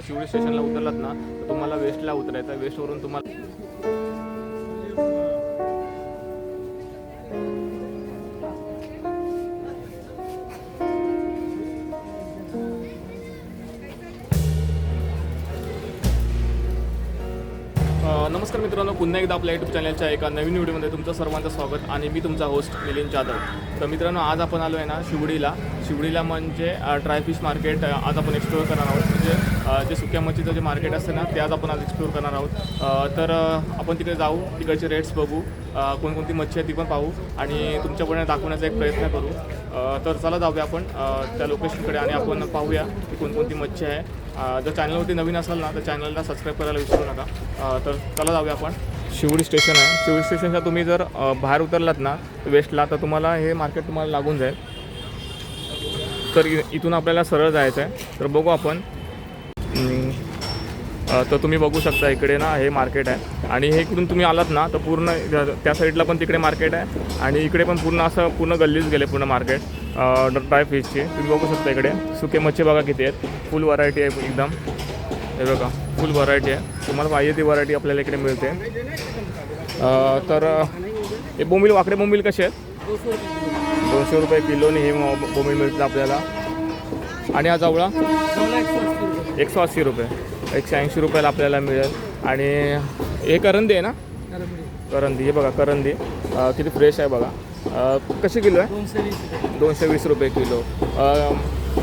शिवडी स्टेशनला उतरलात ना तर तुम्हाला वेस्टला उतरायचं वेस्टवरून तुम्हाला पुन्हा एकदा आपल्या यूट्यूब चॅनलच्या एका नवीन व्हिडिओमध्ये तुमचं सर्वांचं स्वागत आणि मी तुमचा होस्ट मिलिंद जाधव. तर मित्रांनो आज आपण आलो आहे ना शिवडीला. शिवडीला म्हणजे ड्राय फिश मार्केट आज आपण एक्सप्लोअर करणार आहोत. म्हणजे जे सुक्या मच्छीचं जे मार्केट असतं ना ते आज आपण आज एक्सप्लोअर करणार आहोत. तर आपण तिकडे जाऊ तिकडचे रेट्स बघू कोणकोणती मच्छी आहे ती पण पाहू आणि तुमच्याकडे दाखवण्याचा एक प्रयत्न करू. तर चला जाऊया आपण त्या लोकेशनकडे आणि आपण पाहूया की कोणकोणती मच्छी आहे. जर चॅनलवरती नवीन असाल ना तर चॅनलला सबस्क्राईब करायला विसरू नका. तर चला जाऊया आपण. शिवडी स्टेशन आहे. शिवडी स्टेशनच्या तुम्ही जर बाहेर उतरलात ना वेस्टला तर तुम्हाला हे मार्केट तुम्हाला लागून जाईल. तर इ- इथून आपल्याला सरळ जायचं आहे तर बघू आपण. तर तुम्ही बघू शकता इकडे ना हे मार्केट आहे. आणि हे इकडून तुम्ही आलात ना तर पूर्ण त्या साईडला पण तिकडे मार्केट आहे. आणि इकडे पण पूर्ण असं पूर्ण गल्लीच गेले पूर्ण मार्केट ड्राय फिशची तुम्ही बघू शकता इकडे. सुके मच्छी बघा किती आहेत. फुल व्हरायटी आहे एकदम. हे बघा फुल व्हरायटी आहे. तुम्हाला पाहिजे ती व्हरायटी आपल्याला इकडे मिळते. तर हे बोंबील वाकडे बोंबील कसे आहेत? दोनशे रुपये किलोने हे बोंबील मिळतं आपल्याला. आणि हा जावळा? एकशे अस्सी रुपये. एकशे ऐंशी रुपयाला आपल्याला मिळेल. आणि हे करंदी आहे ना? करंदी. हे बघा करंदी. किती फ्रेश आहे बघा. कशी किलो आहे? दोनशे वीस रुपये किलो.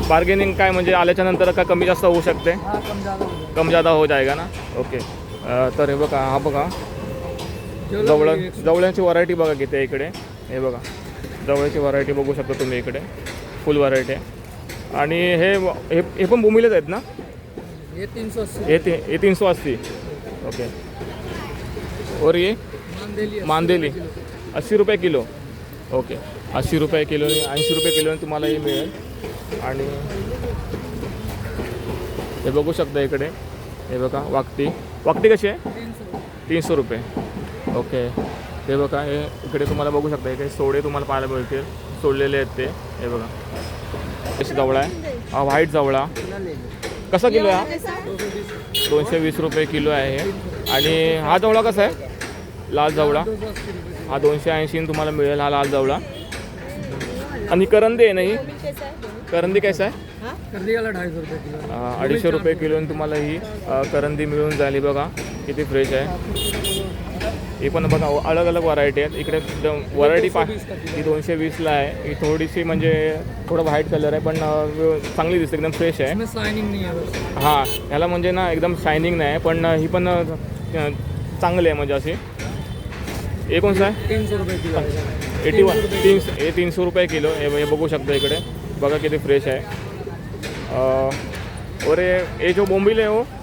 बार्गेनिंग काय म्हणजे आल्याच्यानंतर का कमी जास्त होऊ शकते? कम जादा हो जाएगा ना? ओके. तर हे बघा हा बघा. जवळ जवळ्यांची व्हरायटी बघा किती आहे इकडे. हे बघा. जवळची व्हरायटी बघू शकता तुम्ही इकडे. फुल व्हरायटी आहे आणि हे हे हे पण बोमिलेच आहेत ना? ये तीन सौ अस्सी। हे ती हे तीन सौ अस्सी। ओके। और ये? मांदेली मांदेली। अस्सी रुपये किलो। ओके। अस्सी रुपये किलो ऐंशी रुपये किलोने तुम्हाला हे मिळेल. आणि हे बघू शकता इकडे. हे बघा वाकटी. वाकटी कशी आहे? तीन सौ। तीनशे रुपये. ओके. ते बघा हे इकडे तुम्हाला बघू शकता. हे काही सोडे तुम्हाला पाहायला मिळतील. सोडलेले आहेत ते. हे बघा. कशी जवळा आहे. हा व्हाईट जवळा. कसा किलो आहे हा? दोनशे वीस रुपये किलो आहे. आणि हा जवळा कसा आहे? लाल जवळा. हा दोनशे ऐंशी तुम्हाला मिळेल हा लाल जवळा. आणि करंदी आहे ना ही? करंदी कैसा आहे? अडीचशे रुपये किलो तुम्हाला ही करंदी मिळून जाईल बघा. किती फ्रेश आहे. ही पण बघा अलग अलग व्हरायटी आहेत. इकडे व्हरायटी पा ही दोनशे वीसला आहे. ही थोडीशी म्हणजे थोडं व्हाईट कलर आहे पण चांगली दिसते एकदम फ्रेश आहे. है हां ह्याला म्हणजे ना एकदम शायनिंग नाही पण ही पण चांगली आहे म्हणजे अशी. हे कोणचं आहे? है एटी वन तीन हे तीनशे रुपये किलो हे हे बघू शकता इकडे. बघा किती फ्रेश आहे. और ये जो बोंबील आहे हो ये पैकेट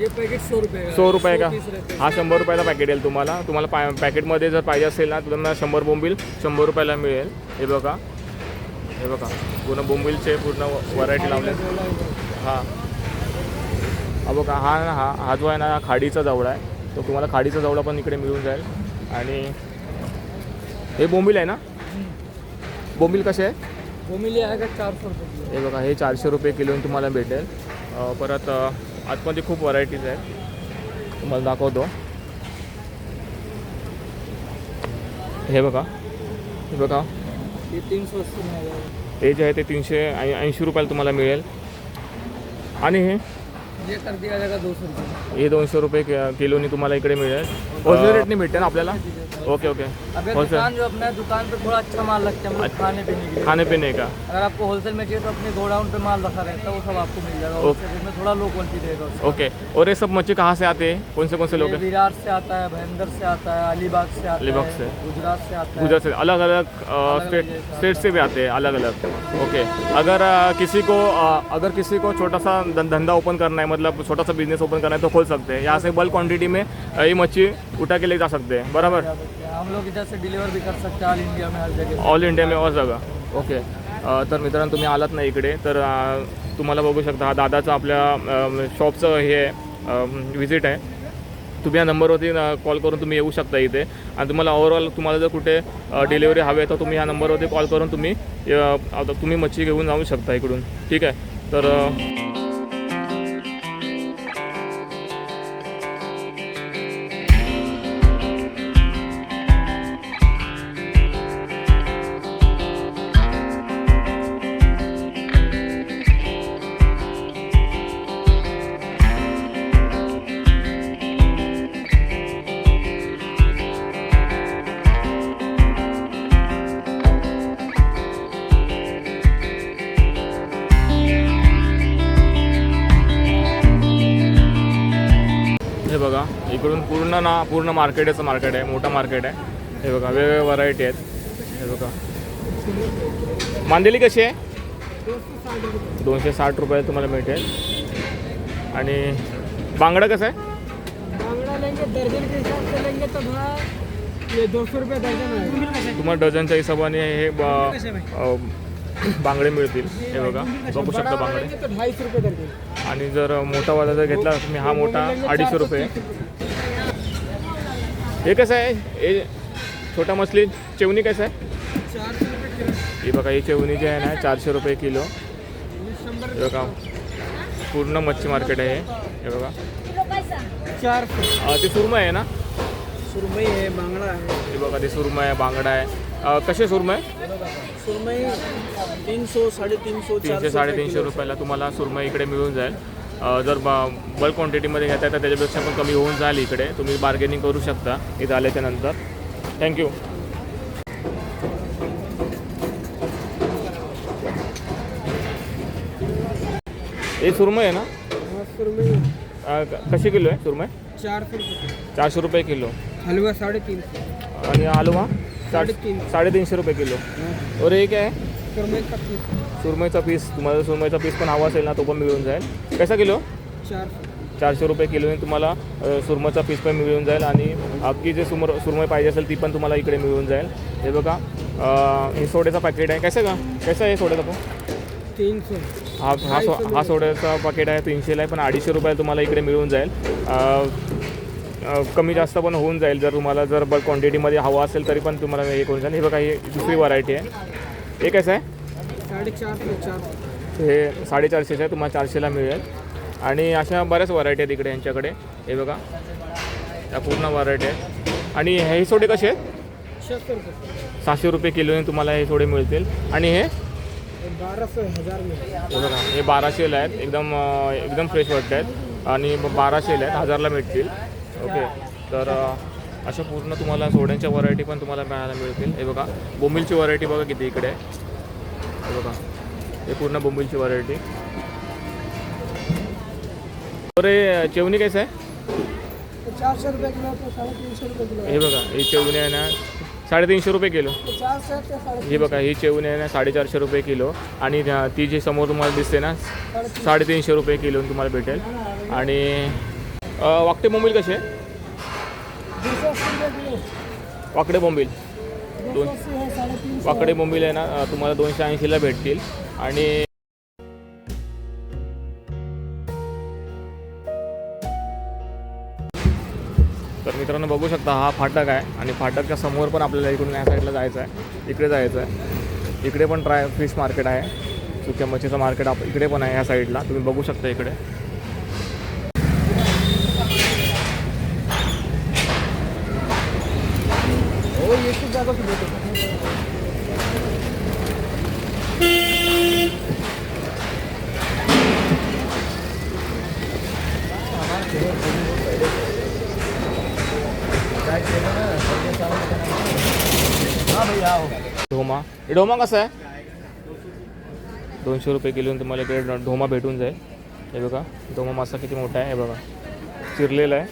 सौ रुपये का? का? हैं शंभर रुपयाला पॅकेट येईल तुम्हाला. तुम्हाला पा पॅकेटमध्ये जर पाहिजे असेल ना तुम्हाला शंभर बोंबील शंभर रुपयाला मिळेल. हे बघा. हे बघा. पूर्ण बोंबीलचे पूर्ण व्हरायटी लावले हां. हा बघा हा ना हा हा जो आहे ना खाडीचा जवळा आहे. तो तुम्हाला खाडीचा जवळा पण इकडे मिळून जाईल. आणि हे बोंबील आहे ना? बोंबील कसे आहे? वो मिल आएगा चार सौ रुपये किलो? हे बघा हे चारशे रुपये किलोने तुम्हाला भेटेल. परत आतमध्ये खूप व्हरायटीज आहेत. तुम्हाला दाखवतो. हे बघा. हे बघा. हे जे आहे ते तीनशे ऐं ऐंशी रुपयाला तुम्हाला मिळेल. आणि हे? हे दोनशे रुपये कि- किलोनी तुम्हाला इकडे मिळेल. होलसेल रेटने भेटते ना आपल्याला? Okay okay. दुकान जो अपना दुकान पे थोड़ा अच्छा माल रखते हैं हम लोग खाने पीने के लिए। खाने पीने का। अगर आपको होलसेल में चाहिए तो अपने गोडाउन पे माल रखा रहता है वो सब आपको मिल जाएगा। ओके। होलसेल में थोड़ा लो क्वालिटी रहेगा ओके और ये सब मच्छी कहाँ से आते हैं? कौन से कौन से लोग हैं? विरार से आता है भयंदर से आता है अलीबाग से अलीबाग से। गुजरात से आता है। गुजरात से अलग अलग स्टेट स्टेट से भी आते हैं अलग अलग ओके अगर किसी को अगर किसी को छोटा सा धंधा ओपन करना है मतलब छोटा सा बिज़नेस ओपन करना है तो खोल सकते हैं। यहाँ से बल्क क्वान्टिटी में ये मच्छी उठा के ले जा सकते हैं। बराबर। हम लोग इधर से डिलीवर भी कर सकते हैं ऑल इंडिया में हर जगह। ऑल इंडिया में और जगह। ओके तर मित्रांनो तुम्ही आलात ना इकडे तर तुम्हाला बघू शकता हा दादाचं आपल्या शॉपचं हे आहे विजिट आहे. तुम्ही या नंबरवरती कॉल करून तुम्ही येऊ शकता इथे. आणि तुम्हाला ओव्हरऑल तुम्हाला जर कुठे डिलिव्हरी हवी आहे तर तुम्ही ह्या नंबरवरती कॉल करून तुम्ही तुम्ही मच्छी घेऊन जाऊ शकता इकडून. ठीक आहे? तर इकडून पूर्ण ना पूर्ण मार्केटचं मार्केट आहे मोठं मार्केट आहे. हे बघा वेगवेगळ्या व्हरायटी आहेत. हे बघा. मांदेली कशी आहे? दोनशे साठ रुपये तुम्हाला मिळेल आणि बांगडा कसं आहे? तुम्हाला डझनच्या हिशोबाने हे बांगडे मिळतील. हे बघा बघू शकता बांगडे. आणि जर मोठावाला जर घेतला तुम्ही हा मोठा अडीचशे रुपये. हे कसं आहे? हे छोटा मछली चेवणी कसं आहे? ही बघा ही चेवणी जी आहे ना चारशे रुपये किलो. हे बघा पूर्ण मच्छी मार्केट आहे हे. हे बघा. चार ते सुरमई आहे ना? सुरमई है बांगड़ा है हे बघा ते सुरमई आहे बांगडा आहे. कसे सुरमई? सुरमई तीन सौ साढ़े तीन सौ तीनशे साडेतीनशे रुपयाला तुम्हाला सुरमई इकडे मिळून जाईल. जर बल्क क्वांटिटीमध्ये घेताय तर त्याच्यापेक्षा पण कमी होऊन जाईल इकडे. तुम्ही बार्गेनिंग करू शकता इथं आल्याच्यानंतर. थँक्यू हे सुरमई आहे ना? कशी किलो आहे सुरमई? चार सौ रुपये. चारशे रुपये किलो. हलवा साढ़े तीन सौ आणि हलवा साडे साडेतीन. साडेतीनशे रुपये किलो. और काय आहे? सुरमईचा पीस तुम्हाला सुरमईचा पीस पण हवा असेल ना तो पण मिळून जाईल. कसा किलो? चार. चारशे रुपये किलोने तुम्हाला सुरमईचा पीस पण मिळून जाईल आणि अख्खी जे सुमर सुरमई पाहिजे असेल ती पण तुम्हाला इकडे मिळून जाईल. हे बघा हे सोड्याचा पॅकेट आहे. कसं का कसं आहे सोड्याचा पण? तीन सौ हा हा सो हा सोड्याचा पॅकेट आहे तीनशेला आहे पण अडीचशे रुपयाला तुम्हाला इकडे मिळून जाईल. कमी जास्त पण होऊन जाईल जर तुम्हाला जर बल्क क्वांटिटीमध्ये हवा असेल तरी पण तुम्हाला हे करून जाईल. हे बघा ही दुसरी व्हरायटी आहे. हे कसं आहे? हे साडेचारशेचं आहे तुम्हाला चारशेला मिळेल. आणि अशा बऱ्याच व्हरायटी आहेत इकडे यांच्याकडे. हे बघा. या पूर्ण व्हरायटी आहेत. आणि हे सोडे कसे आहेत? सहाशे रुपये किलोने तुम्हाला हे सोडे मिळतील. आणि हे? हे बघा. हे बाराशेला आहेत. एकदम एकदम फ्रेश वाटत आहेत. आणि बाराशेला आहेत. हजारला मिळतील. ओके तर अशा पूर्ण तुम्हाला सोड्यांच्या व्हरायटी पण तुम्हाला मिळायला मिळतील. हे बघा. बोंबिलची व्हरायटी बघा किती इकडे. आहे हे बघा. हे पूर्ण बोंबिलची व्हरायटी अरे चेवणी कसं आहे? चार सौ रुपये किलो तो साढ़े तीन सौ रुपये किलो हे बघा ही चेवणी आहे ना साडेतीनशे रुपये किलो. ही बघा ही चेवणी आहे ना साडेचारशे रुपये किलो. आणि ती जी समोर तुम्हाला दिसते ना साडेतीनशे. रुपये किलो तुम्हाला भेटेल. आणि अं, वाकडे बोंबील कसे वाकडे बोंबील. दोन. वाकडे मुंबईला आहे ना तुम्हाला दोनशे ऐंशीला भेटतील. आणि तर मित्रांनो बघू शकता हा फाटक आहे. आणि फाटकच्या समोर पण आपल्याला इकडून या साईडला जायचं आहे. इकडे जायचं आहे. इकडे पण ट्राय फिश मार्केट आहे. सुक्या मच्छीचं मार्केट आप इकडे पण आहे या साईडला तुम्ही बघू शकता इकडे. हो, जागा हे डोमा कसं आहे? दोनशे रुपये किलो तुम्हाला इकडे ढोमा भेटून जाईल. हे बघा ढोमा मासा किती मोठा आहे हे बघा. चिरलेला आहे.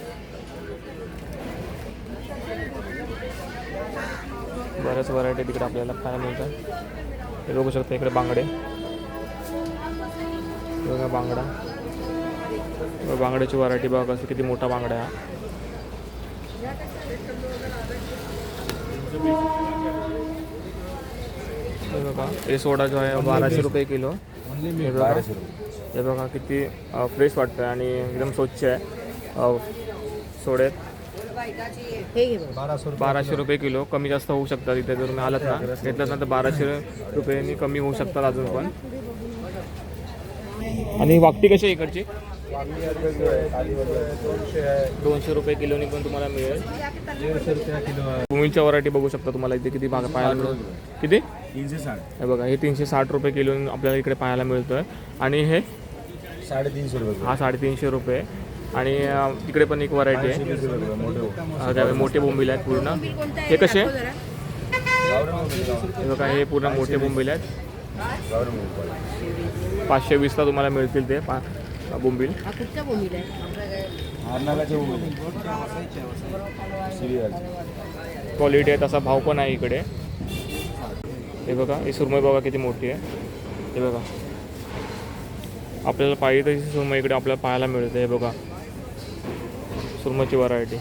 बऱ्याच व्हरायटी तिकडे आपल्याला खायला मिळतात. हे बघू शकता इकडे बांगडे. बघा बांगडा. बांगड्याची व्हरायटी बघा कसं किती मोठा बांगडा आहे हे बघा हे सोडा जो आहे बाराशे रुपये किलो. हे बघा हे बघा किती फ्रेश वाटतं आणि एकदम स्वच्छ आहे. सोडे. बाराशे रुपये किलो. कमी जास्त होऊ शकतात इथे जर तुम्ही आलात ना. घेतलात ना तर बाराशे रुपयांनी कमी होऊ शकतात अजून पण. आणि वागती कशी आहे इकडची? दोनशे रुपये किलोनी पण तुम्हाला मिळेल. भूमीच्या व्हरायटी बघू शकता तुम्हाला इथे किती भाग पाहायला मिळेल. किती? तीनशे साठ. हे बघा हे तीनशे साठ रुपये किलो आपल्याला इकडे पाहायला मिळतोय. आणि हे? साडेतीनशे रुपये हा साडेतीनशे रुपये. आणि तिकडे पण एक व्हरायटी आहे. त्यावेळी मोठे बोंबील. आहेत पूर्ण. हे कसे? हे बघा हे पूर्ण मोठे बोंबील आहेत. पाचशे वीसला तुम्हाला मिळतील ते. पा बोंबील? आहे? क्वालिटी आहे तसा भाव पण आहे इकडे. हे बघा ही सुरमई बघा किती मोठी आहे. हे बघा. आपल्याला पाहिजे तशी सुरमई इकडे आपल्याला पाहायला मिळते हे बघा. सुरमईची व्हरायटी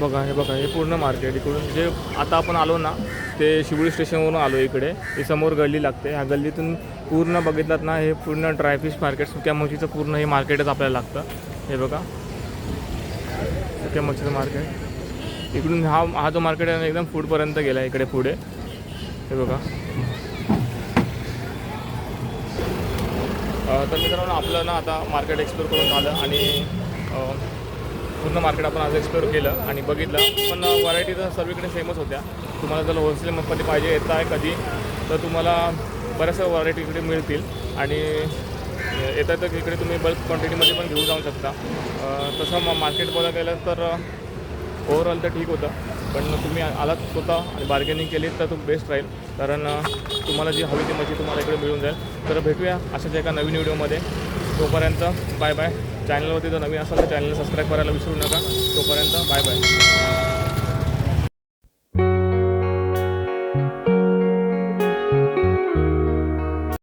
बघा हे बघा हे पूर्ण मार्केट इकडून जे आता आपण आलो ना ते शिवळी स्टेशनवरून आलो इकडे. हे समोर गल्ली लागते. ह्या गल्लीतून पूर्ण बघितलात ना हे पूर्ण ड्रायफिश मार्केट सुक्या मच्छीचं पूर्ण हे मार्केटच आपल्याला लागतं. हे बघा. सुक्या मच्छीचं मार्केट इकडून हा हा जो मार्केट आहे ना एकदम फूडपर्यंत गेला आहे इकडे पुढे. हे बघा. तर मित्रांनो आपलं ना आता मार्केट एक्सप्लोर करून झालं आणि पूर्ण मार्केट आपण आज एक्सप्लोर केलं आणि बघितलं. पण व्हरायटी तर सर्वीकडे सेमच होत्या. तुम्हाला जर होलसेलमध्ये पाहिजे येत आहे कधी तर तुम्हाला बऱ्याचशा व्हरायटी इकडे मिळतील. आणि येतात तर इकडे तुम्ही बल्क क्वांटिटीमध्ये पण घेऊन जाऊ शकता. तसं मग मार्केट बघायला गेलं तर ओव्हरऑल तर ठीक होतं. पण तुम्ही आलात स्वतः आणि बार्गेनिंग केली तर तो बेस्ट राहील. कारण तुम्हाला जी हवी ती मच्छी तुम्हाला इकडे मिळून जाईल. तर भेटूया अशाच एका नवीन व्हिडिओमध्ये तोपर्यंत बाय बाय चॅनलवरती जर नवीन असाल तर चॅनल सबस्क्राईब करायला विसरू नका. तोपर्यंत बाय बाय.